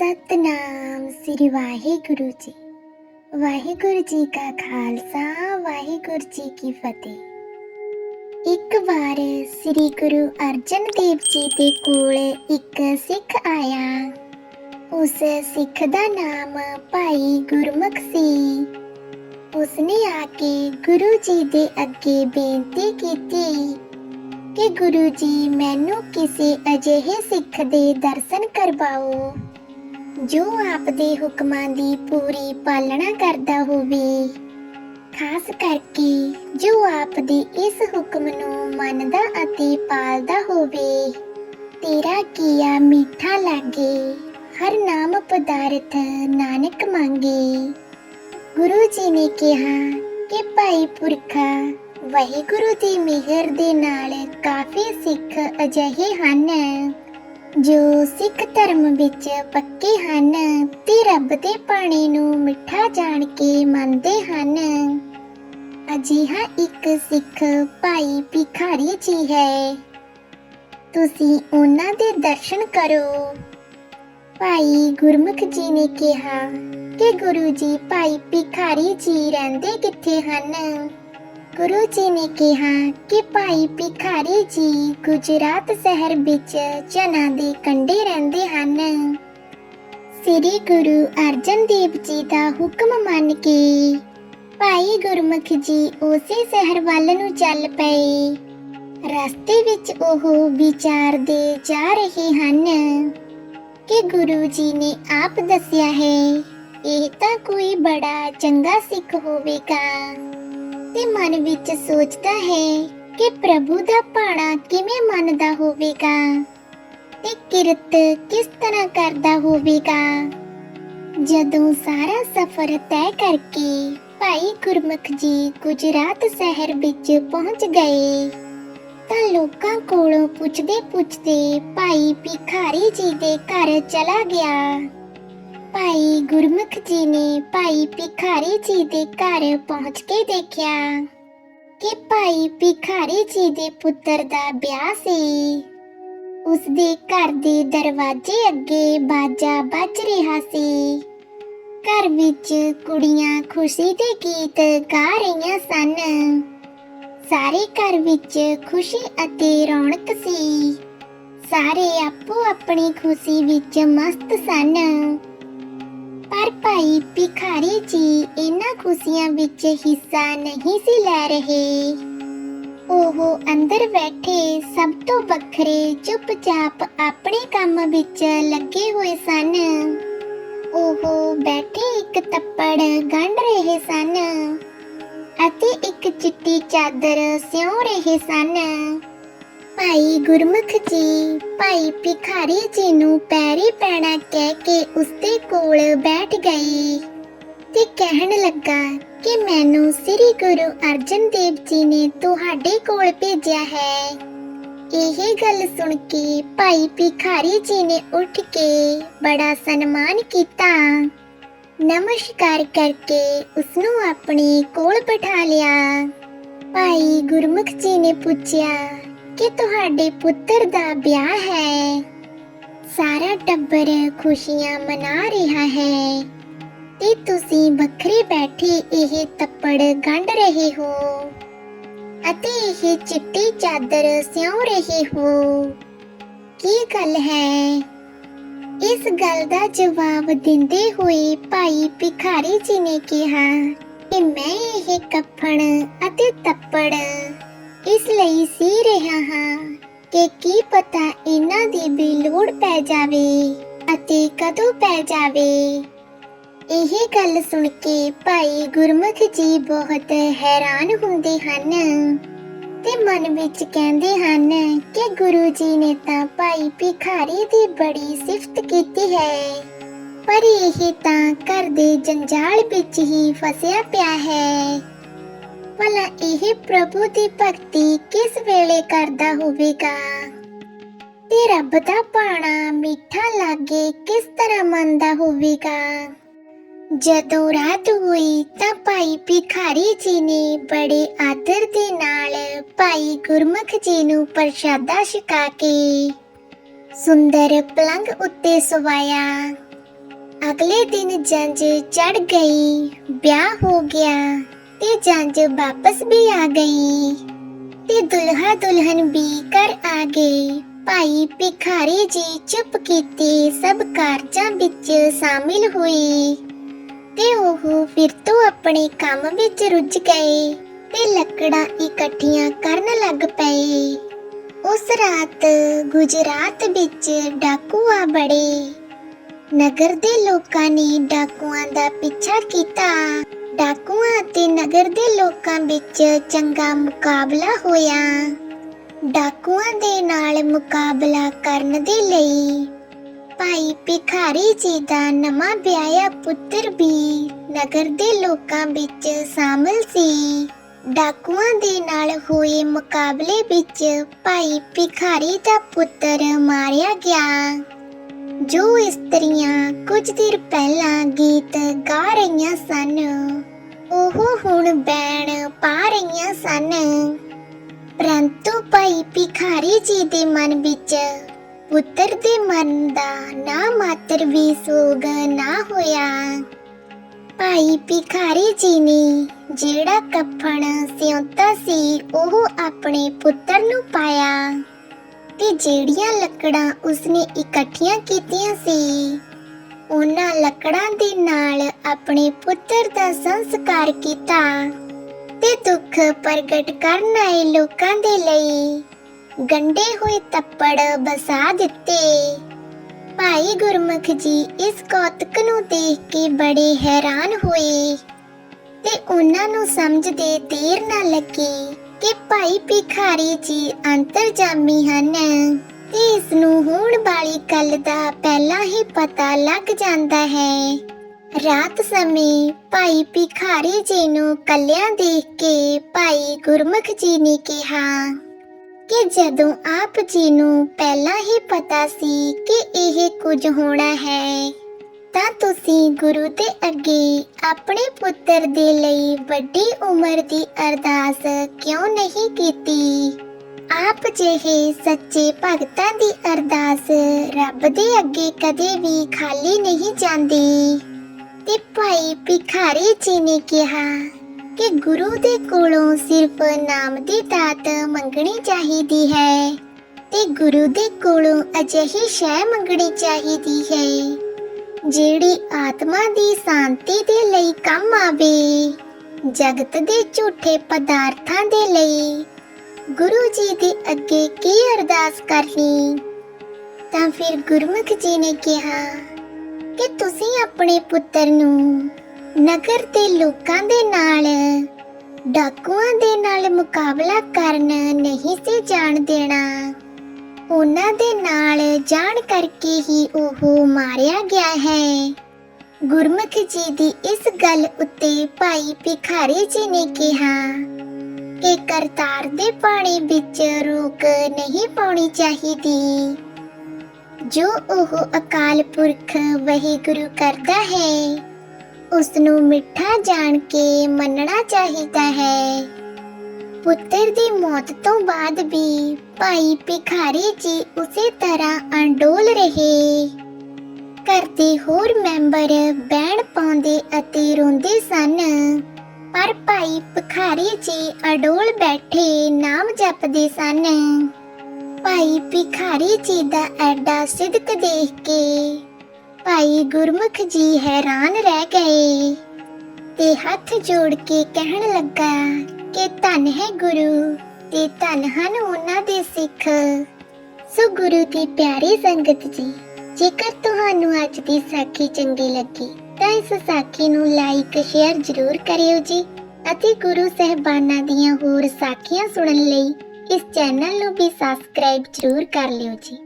ਸਤਨਾਮ ਸ੍ਰੀ ਵਾਹਿਗੁਰੂ ਜੀ। ਵਾਹਿਗੁਰੂ ਜੀ ਕਾ ਖਾਲਸਾ, ਵਾਹਿਗੁਰੂ ਜੀ ਕੀ ਫਤਿਹ। ਇੱਕ ਵਾਰ ਸ੍ਰੀ ਗੁਰੂ ਅਰਜਨ ਦੇਵ ਜੀ ਦੇ ਕੋਲ ਇੱਕ ਸਿੱਖ ਆਇਆ। ਉਸ ਸਿੱਖ ਦਾ ਨਾਮ ਭਾਈ ਗੁਰਮੁਖ ਸੀ। ਉਸਨੇ ਆ ਕੇ ਗੁਰੂ ਜੀ ਦੇ ਅੱਗੇ ਬੇਨਤੀ ਕੀਤੀ ਕਿ ਗੁਰੂ ਜੀ, ਮੈਨੂੰ ਕਿਸੇ ਅਜਿਹੇ ਸਿੱਖ ਦੇ ਦਰਸ਼ਨ ਕਰਵਾਓ। ਜੋ ਆਪ ਦੇ ਹੁਕਮਾਂ ਦੀ ਪੂਰੀ ਪਾਲਣਾ ਕਰਦਾ ਹੋਵੇ, ਖਾਸ ਕਰਕੇ ਜੋ ਆਪ ਦੇ ਇਸ ਹੁਕਮ ਨੂੰ ਮੰਨਦਾ ਅਤੇ ਪਾਲਦਾ ਹੋਵੇ, ਤੇਰਾ ਕੀਆ ਮਿੱਠਾ ਲਾਗੇ, ਹਰ ਨਾਮ ਪਦਾਰਥ ਨਾਨਕ ਮੰਗੇ। ਗੁਰੂ ਜੀ ਨੇ ਕਿਹਾ ਕਿ ਭਾਈ ਪੁਰਖਾ, ਵਾਹਿਗੁਰੂ ਦੀ ਮਿਹਰ ਦੇ ਨਾਲ ਕਾਫੀ ਸਿੱਖ ਅਜਿਹੇ ਹਨ ਜੋ ਸਿੱਖ ਧਰਮ ਵਿੱਚ ਪੱਕੇ ਹਨ ਤੇ ਰੱਬ ਦੇ ਪਾਣੀ ਨੂੰ ਮਿੱਠਾ ਜਾਣ ਕੇ ਮੰਨਦੇ ਹਨ। ਅਜਿਹਾ ਇੱਕ ਸਿੱਖ ਭਾਈ ਭਿਖਾਰੀ ਜੀ ਹੈ। ਤੁਸੀਂ ਉਹਨਾਂ ਦੇ ਦਰਸ਼ਨ ਕਰੋ। ਭਾਈ ਗੁਰਮੁਖ ਜੀ ਨੇ ਕਿਹਾ ਕਿ ਗੁਰੂ ਜੀ ਭਾਈ ਭਿਖਾਰੀ ਜੀ ਰਹਿੰਦੇ ਕਿੱਥੇ ਹਨ? ਗੁਰੂ ਜੀ ਨੇ ਕਿਹਾ ਕਿ ਭਾਈ ਭਿਖਾਰੀ ਜੀ ਗੁਜਰਾਤ ਸ਼ਹਿਰ ਵਿੱਚ ਚਨਾ ਦੇ ਕੰਢੇ ਰਹਿੰਦੇ ਹਨ। ਸ੍ਰੀ ਗੁਰੂ ਅਰਜਨ ਦੇਵ ਜੀ ਦਾ ਹੁਕਮ ਮੰਨ ਕੇ ਭਾਈ ਗੁਰਮੁਖ ਜੀ ਉਸੇ ਸ਼ਹਿਰ ਵੱਲ ਨੂੰ ਚੱਲ ਪਏ। ਰਸਤੇ ਵਿੱਚ ਉਹ ਵਿਚਾਰਦੇ ਜਾ ਰਹੇ ਹਨ ਕਿ ਗੁਰੂ ਜੀ ਨੇ ਆਪ ਦੱਸਿਆ ਹੈ, ਇਹ ਤਾਂ ਕੋਈ ਬੜਾ ਚੰਗਾ ਸਿੱਖ ਹੋਵੇਗਾ। ਤੇ ਮਨ ਵਿੱਚ ਸੋਚਦਾ ਹੈ ਕਿ ਪ੍ਰਭੂ ਦਾ ਭਾਣਾ ਕਿਵੇਂ ਮੰਨਦਾ ਹੋਵੇਗਾ ਤੇ ਕਿਰਤ ਕਿਸ ਤਰ੍ਹਾਂ ਕਰਦਾ ਹੋਵੇਗਾ। ਜਦੋਂ ਸਾਰਾ ਸਫ਼ਰ ਤੈਅ ਕਰਕੇ ਭਾਈ ਗੁਰਮੁਖ ਜੀ ਗੁਜਰਾਤ ਸ਼ਹਿਰ ਵਿੱਚ ਪਹੁੰਚ ਗਏ, ਤਾਂ ਲੋਕਾਂ ਕੋਲੋਂ ਪੁੱਛਦੇ ਪੁੱਛਦੇ ਭਾਈ ਭਿਖਾਰੀ ਜੀ ਦੇ ਘਰ ਚਲਾ ਗਿਆ। ਭਾਈ ਗੁਰਮੁਖ ਜੀ ਨੇ ਭਾਈ ਭਿਖਾਰੀ ਜੀ ਦੇ ਘਰ ਪਹੁੰਚ ਕੇ ਦੇਖਿਆ ਕਿ ਭਾਈ ਭਿਖਾਰੀ ਜੀ ਦੇ ਪੁੱਤਰ ਦਾ ਵਿਆਹ ਸੀ। ਉਸ ਦੇ ਘਰ ਦੇ ਦਰਵਾਜ਼ੇ ਅੱਗੇ ਬਾਜਾ ਵੱਜ ਰਿਹਾ ਸੀ। ਘਰ ਵਿੱਚ ਕੁੜੀਆਂ ਖੁਸ਼ੀ ਦੇ ਗੀਤ ਗਾ ਰਹੀਆਂ ਸਨ। ਸਾਰੇ ਘਰ ਵਿੱਚ ਖੁਸ਼ੀ ਅਤੇ ਰੌਣਕ ਸੀ। ਸਾਰੇ ਆਪੋ ਆਪਣੀ ਖੁਸ਼ੀ ਵਿੱਚ ਮਸਤ ਸਨ। ਪਰ ਭਾਈ ਭਿਖਾਰੀ ਜੀ, ਇਹਨਾਂ ਖੁਸ਼ੀਆਂ ਵਿੱਚ ਹਿੱਸਾ ਨਹੀਂ ਸੀ ਲੈ ਰਹੇ। ਉਹ ਅੰਦਰ ਬੈਠੇ ਸਭ ਤੋਂ ਵੱਖਰੇ, ਚੁੱਪਚਾਪ ਆਪਣੇ ਕੰਮ ਵਿੱਚ ਲੱਗੇ ਹੋਏ ਸਨ। ਉਹ ਬੈਠੇ ਇੱਕ ਤੱਪੜ ਗੰਢ ਰਹੇ ਸਨ ਅਤੇ ਇੱਕ ਚਿੱਟੀ ਚਾਦਰ ਸਿਉਂ ਰਹੇ ਸਨ। ਭਾਈ ਗੁਰਮੁਖ ਜੀ, ਭਾਈ ਭਿਖਾਰੀ ਜੀ ਨੂੰ ਪੈਰੀ ਪੈਣਾ ਕਹਿ ਕੇ ਉਸਦੇ ਕੋਲ ਬੈਠ ਗਈ ਤੇ ਕਹਿਣ ਲੱਗਾ ਕਿ ਮੈਨੂੰ ਸ੍ਰੀ ਗੁਰੂ ਅਰਜਨ ਦੇਵ ਜੀ ਨੇ ਤੁਹਾਡੇ ਕੋਲ ਭੇਜਿਆ ਹੈ। ਇਹ ਗੱਲ ਸੁਣ ਕੇ ਭਾਈ ਭਿਖਾਰੀ ਜੀ ਨੇ ਉੱਠ ਕੇ ਬੜਾ ਸਨਮਾਨ ਕੀਤਾ। ਨਮਸਕਾਰ ਕਰਕੇ ਉਸ ਨੂੰ ਆਪਣੇ ਕੋਲ ਬਿਠਾ ਲਿਆ। ਭਾਈ ਗੁਰਮੁਖ ਜੀ ਨੇ ਪੁੱਛਿਆ ਕਿ ਤੁਹਾਡੇ ਪੁੱਤਰ ਦਾ ਵਿਆਹ ਹੈ। ਸਾਰਾ ਟੱਬਰ ਖੁਸ਼ੀਆਂ ਮਨਾ ਰਿਹਾ ਹੈ। ਤੇ ਤੁਸੀਂ ਵੱਖਰੇ ਬੈਠੇ ਇਹ ਤੱਪੜ ਗੰਢ ਰਹੇ ਹੋ ਅਤੇ ਇਹ ਚਿੱਟੀ ਚਾਦਰ ਸਿਉਂ ਰਹੇ ਹੋ। ਕੀ ਗੱਲ ਹੈ? ਇਸ ਗੱਲ ਦਾ ਜਵਾਬ ਦਿੰਦੇ ਹੋਏ ਭਾਈ ਭਿਖਾਰੀ ਜੀ ਨੇ ਕਿਹਾ ਕਿ ਮੈਂ ਇਹ ਕਫਨ ਅਤੇ ਤੱਪੜ ਇਸ ਲਈ ਸੀ ਰਿਹਾ ਕਿ ਕੀ ਪਤਾ ਇਹਨਾਂ ਦੀ ਵੀ ਲੋੜ ਪੈ ਜਾਵੇ ਅਤੇ ਕਦੋਂ ਪੈ ਜਾਵੇ। ਇਹ ਗੱਲ ਸੁਣ ਕੇ ਭਾਈ ਗੁਰਮੁਖ ਜੀ ਬਹੁਤ ਹੈਰਾਨ ਹੁੰਦੇ ਹਨ ਤੇ ਮਨ ਵਿੱਚ ਕਹਿੰਦੇ ਹਨ ਕਿ ਗੁਰੂ ਜੀ ਨੇ ਤਾਂ ਭਾਈ ਭਿਖਾਰੀ ਦੀ ਬੜੀ ਸਿਫਤ ਕੀਤੀ ਹੈ, ਪਰ ਇਹ ਤਾਂ ਘਰ ਦੇ ਜੰਜਾਲ ਵਿੱਚ ਹੀ ਫਸਿਆ ਪਿਆ ਹੈ। ਭਲਾ ਇਹ ਪ੍ਰਭੂ ਦੀ ਭਗਤੀ ਕਿਸ ਵੇਲੇ ਕਰਦਾ ਹੋਵੇਗਾ ਤੇ ਰੱਬ ਦਾ ਪਾਣਾ ਮਿੱਠਾ ਲਾਗੇ ਕਿਸ ਤਰ੍ਹਾਂ ਮੰਨਦਾ ਹੋਵੇਗਾ ਜਦੋਂ ਰਾਤ ਹੋਈ ਤਾਂ ਭਾਈ ਭਿਖਾਰੀ ਜੀ ਨੇ ਬੜੇ ਆਦਰ ਦੇ ਨਾਲ ਭਾਈ ਗੁਰਮੁਖ ਜੀ ਨੂੰ ਪ੍ਰਸ਼ਾਦਾ ਛਕਾ ਕੇ ਸੁੰਦਰ ਪਲੰਗ ਉੱਤੇ ਸਵਾਇਆ ਅਗਲੇ ਦਿਨ ਜੰਜ ਚੜ ਗਈ ਵਿਆਹ ਹੋ ਗਿਆ ਤੇ ਜੰਜ ਵਾਪਸ ਵੀ ਆ ਗਈ ਤੇ ਦੁਲਹਾ ਦੁਲਹਨ ਵੀ ਘਰ ਆ ਗਏ। ਭਾਈ ਭਿਖਾਰੀ ਜੀ ਚੁੱਪ ਕੀਤੇ ਸਭ ਕਾਰਜਾਂ ਵਿੱਚ ਸ਼ਾਮਿਲ ਹੋਏ ਤੇ ਉਹ ਫਿਰ ਤੋਂ ਆਪਣੇ ਕੰਮ ਵਿੱਚ ਰੁੱਝ ਗਏ ਤੇ ਲੱਕੜਾਂ ਇਕੱਠੀਆਂ ਕਰਨ ਲੱਗ ਪਏ। ਉਸ ਰਾਤ ਗੁਜਰਾਤ ਵਿੱਚ ਡਾਕੂ ਆ ਬੜੇ। ਨਗਰ ਦੇ ਲੋਕਾਂ ਨੇ ਡਾਕੂਆਂ ਦਾ ਪਿੱਛਾ ਕੀਤਾ। ਡਾਕੂਆਂ ਅਤੇ ਨਗਰ ਦੇ ਲੋਕਾਂ ਵਿੱਚ ਚੰਗਾ ਮੁਕਾਬਲਾ ਹੋਇਆ। ਡਾਕੂਆਂ ਦੇ ਨਾਲ ਮੁਕਾਬਲਾ ਕਰਨ ਦੇ ਲਈ ਭਾਈ ਭਿਖਾਰੀ ਜੀ ਦਾ ਨਵਾਂ ਵਿਆਹਿਆ ਪੁੱਤਰ ਵੀ ਨਗਰ ਦੇ ਲੋਕਾਂ ਵਿੱਚ ਸ਼ਾਮਲ ਸੀ। ਡਾਕੂਆਂ ਦੇ ਨਾਲ ਹੋਏ ਮੁਕਾਬਲੇ ਵਿੱਚ ਭਾਈ ਭਿਖਾਰੀ ਦਾ ਪੁੱਤਰ ਮਾਰਿਆ ਗਿਆ। ਜੋ ਇਸਤਰੀਆਂ ਕੁਝ ਦਿਨ ਪਹਿਲਾਂ ਗੀਤ ਗਾ ਰਹੀਆਂ ਸਨ, ਉਹ ਹੁਣ ਬੈਣ ਪਾ ਰਹੀਆਂ ਸਨ। ਪਰੰਤੂ ਭਾਈ ਭਿਖਾਰੀ ਜੀ ਦੇ ਮਨ ਵਿੱਚ ਪੁੱਤਰ ਦੇ ਮਨ ਦਾ ਨਾ ਮਾਤਰ ਵੀ ਸੋਗ ਨਾ ਹੋਇਆ। ਭਾਈ ਭਿਖਾਰੀ ਜੀ ਨੇ ਜਿਹੜਾ ਕਫਨ ਸਿਉਂਤਾ ਸੀ, ਉਹ ਆਪਣੇ ਪੁੱਤਰ ਨੂੰ ਪਾਇਆ। ਤੇ ਜਿਹੜੀਆਂ ਲੱਕੜਾਂ ਉਸਨੇ ਇਕੱਠੀਆਂ ਕੀਤੀਆਂ ਸੀ, ਉਹਨਾਂ ਲੱਕੜਾਂ ਦੇ ਨਾਲ ਆਪਣੇ ਪੁੱਤਰ ਦਾ ਸੰਸਕਾਰ ਕੀਤਾ ਤੇ ਦੁੱਖ ਪ੍ਰਗਟ ਕਰਨ ਆਏ ਲੋਕਾਂ ਦੇ ਲਈ ਗੰਡੇ ਹੋਏ ਤੱਪੜ ਬਸਾ ਦਿੱਤੇ। ਭਾਈ ਗੁਰਮੁਖ ਜੀ ਇਸ ਕੌਤਕ ਨੂੰ ਦੇਖ ਕੇ ਬੜੇ ਹੈਰਾਨ ਹੋਏ ਤੇ ਉਹਨਾਂ ਨੂੰ ਸਮਝਦੇ ਦੇਰ ਨਾ ਲੱਗੀ ਕਿ ਭਾਈ ਭਿਖਾਰੀ ਜੀ ਅੰਤਰਜਾਮੀ ਹਨ ਤੇ ਇਸ ਨੂੰ ਹੋਣ ਵਾਲੀ ਗੱਲ ਦਾ ਪਹਿਲਾਂ ਹੀ ਪਤਾ ਲੱਗ ਜਾਂਦਾ ਹੈ। ਰਾਤ ਸਮੇਂ ਭਾਈ ਭਿਖਾਰੀ ਜੀ ਨੂੰ ਕੱਲਿਆਂ ਦੇਖ ਕੇ ਭਾਈ ਗੁਰਮੁਖ ਜੀ ਨੇ ਕਿਹਾ ਕਿ ਜਦੋਂ ਆਪ ਜੀ ਨੂੰ ਪਹਿਲਾਂ ਹੀ ਪਤਾ ਸੀ ਕਿ ਇਹ ਕੁਝ ਹੋਣਾ ਹੈ ਤਾਂ ਤੁਸੀਂ ਗੁਰੂ ਦੇ ਅੱਗੇ ਆਪਣੇ ਪੁੱਤਰ ਦੇ ਲਈ ਵੱਡੀ ਉਮਰ ਦੀ ਅਰਦਾਸ ਕਿਉਂ ਨਹੀਂ ਕੀਤੀ? ਆਪ ਜਿਹੇ ਸੱਚੇ ਭਗਤਾਂ ਦੀ ਅਰਦਾਸ ਰੱਬ ਦੇ ਅੱਗੇ ਕਦੇ ਵੀ ਖਾਲੀ ਨਹੀਂ ਜਾਂਦੀ। ਤੇ ਭਾਈ ਭਿਖਾਰੀ ਜੀ ਨੇ ਕਿਹਾ ਕਿ ਗੁਰੂ ਦੇ ਕੋਲੋਂ ਸਿਰਫ ਨਾਮ ਦੀ ਦਾਤ ਮੰਗਣੀ ਚਾਹੀਦੀ ਹੈ ਤੇ ਗੁਰੂ ਦੇ ਕੋਲੋਂ ਅਜਿਹੀ ਸ਼ੈ ਮੰਗਣੀ ਚਾਹੀਦੀ ਹੈ। ਜਿਹੜੀ ਆਤਮਾ ਦੀ ਸ਼ਾਂਤੀ ਦੇ ਲਈ ਕੰਮ ਆਵੇ, ਜਗਤ ਦੇ ਝੂਠੇ ਪਦਾਰਥਾਂ ਦੇ ਲਈ, ਗੁਰੂ ਜੀ ਦੇ ਅੱਗੇ ਕੀ ਅਰਦਾਸ ਕਰਨੀ? ਤਾਂ ਫਿਰ ਗੁਰਮੁਖ ਜੀ ਨੇ ਕਿਹਾ ਕਿ ਤੁਸੀਂ ਆਪਣੇ ਪੁੱਤਰ ਨੂੰ ਨਗਰ ਦੇ ਲੋਕਾਂ ਦੇ ਨਾਲ, ਡਾਕੂਆਂ ਦੇ ਨਾਲ ਮੁਕਾਬਲਾ ਕਰਨ ਨਹੀਂ ਸੀ ਜਾਣ ਦੇਣਾ। ਉਹਨਾਂ ਦੇ ਨਾਲ ਜਾਣ ਕਰਕੇ ਹੀ ਉਹ ਮਾਰਿਆ ਗਿਆ ਹੈ। ਗੁਰਮੁਖ ਜੀ ਦੀ ਇਸ ਗੱਲ ਉੱਤੇ ਭਾਈ ਭਿਖਾਰੀ ਜੀ ਨੇ ਕਿਹਾ ਕਿ ਕਰਤਾਰ ਦੇ ਪਾਣੀ ਵਿੱਚ ਰੋਕ ਨਹੀਂ ਪਾਉਣੀ ਚਾਹੀਦੀ। ਜੋ ਉਹ ਅਕਾਲ ਪੁਰਖ ਵਾਹਿਗੁਰੂ ਕਰਦਾ ਹੈ ਉਸ ਨੂੰ ਮਿੱਠਾ ਜਾਣ ਕੇ ਮੰਨਣਾ ਚਾਹੀਦਾ ਹੈ। ਪੁੱਤਰ ਦੀ ਮੌਤ ਤੋਂ ਬਾਅਦ ਵੀ ਭਾਈ ਭਿਖਾਰੀ ਜੀ ਉਸੇ ਤਰ੍ਹਾਂ ਅਣਡੋਲ ਰਹੇ। ਘਰ ਦੇ ਹੋਰ ਮੈਂਬਰ ਬੈਣ ਪਾਉਂਦੇ ਅਤੇ ਰੋਂਦੇ ਸਨ, ਪਰ ਭਾਈ ਭਿਖਾਰੀ ਜੀ ਅਡੋਲ ਬੈਠੇ ਨਾਮ ਜਪਦੇ ਸਨ। ਭਾਈ ਭਿਖਾਰੀ ਜੀ ਦਾ ਐਡਾ ਸਿਦਕ ਦੇਖ ਕੇ ਭਾਈ ਗੁਰਮੁਖ ਜੀ ਹੈਰਾਨ ਰਹਿ ਗਏ ਤੇ ਹੱਥ ਜੋੜ ਕੇ ਕਹਿਣ ਲੱਗਾ ਕਿ ਧੰਨ ਹੈ ਗੁਰੂ ਤੇ ਧੰਨ ਹਨ ਉਹਨਾਂ ਦੇ ਸਿੱਖ। ਸੋ ਗੁਰੂ ਦੀ ਪਿਆਰੀ ਸੰਗਤ ਜੀ, ਜੇਕਰ ਤੁਹਾਨੂੰ ਅੱਜ ਦੀ ਸਾਖੀ ਚੰਗੀ ਲੱਗੀ, ਤਾਂ ਇਸ ਸਾਖੀ ਨੂੰ ਲਾਈਕ ਸ਼ੇਅਰ ਜ਼ਰੂਰ ਕਰਿਓ ਜੀ ਅਤੇ ਗੁਰੂ ਸਹਿਬਾਨਾਂ ਦੀਆਂ ਹੋਰ ਸਾਖੀਆਂ ਸੁਣਨ ਲਈ ਇਸ ਚੈਨਲ ਨੂੰ ਵੀ ਸਬਸਕ੍ਰਾਈਬ ਜ਼ਰੂਰ ਕਰ ਲਿਓ ਜੀ।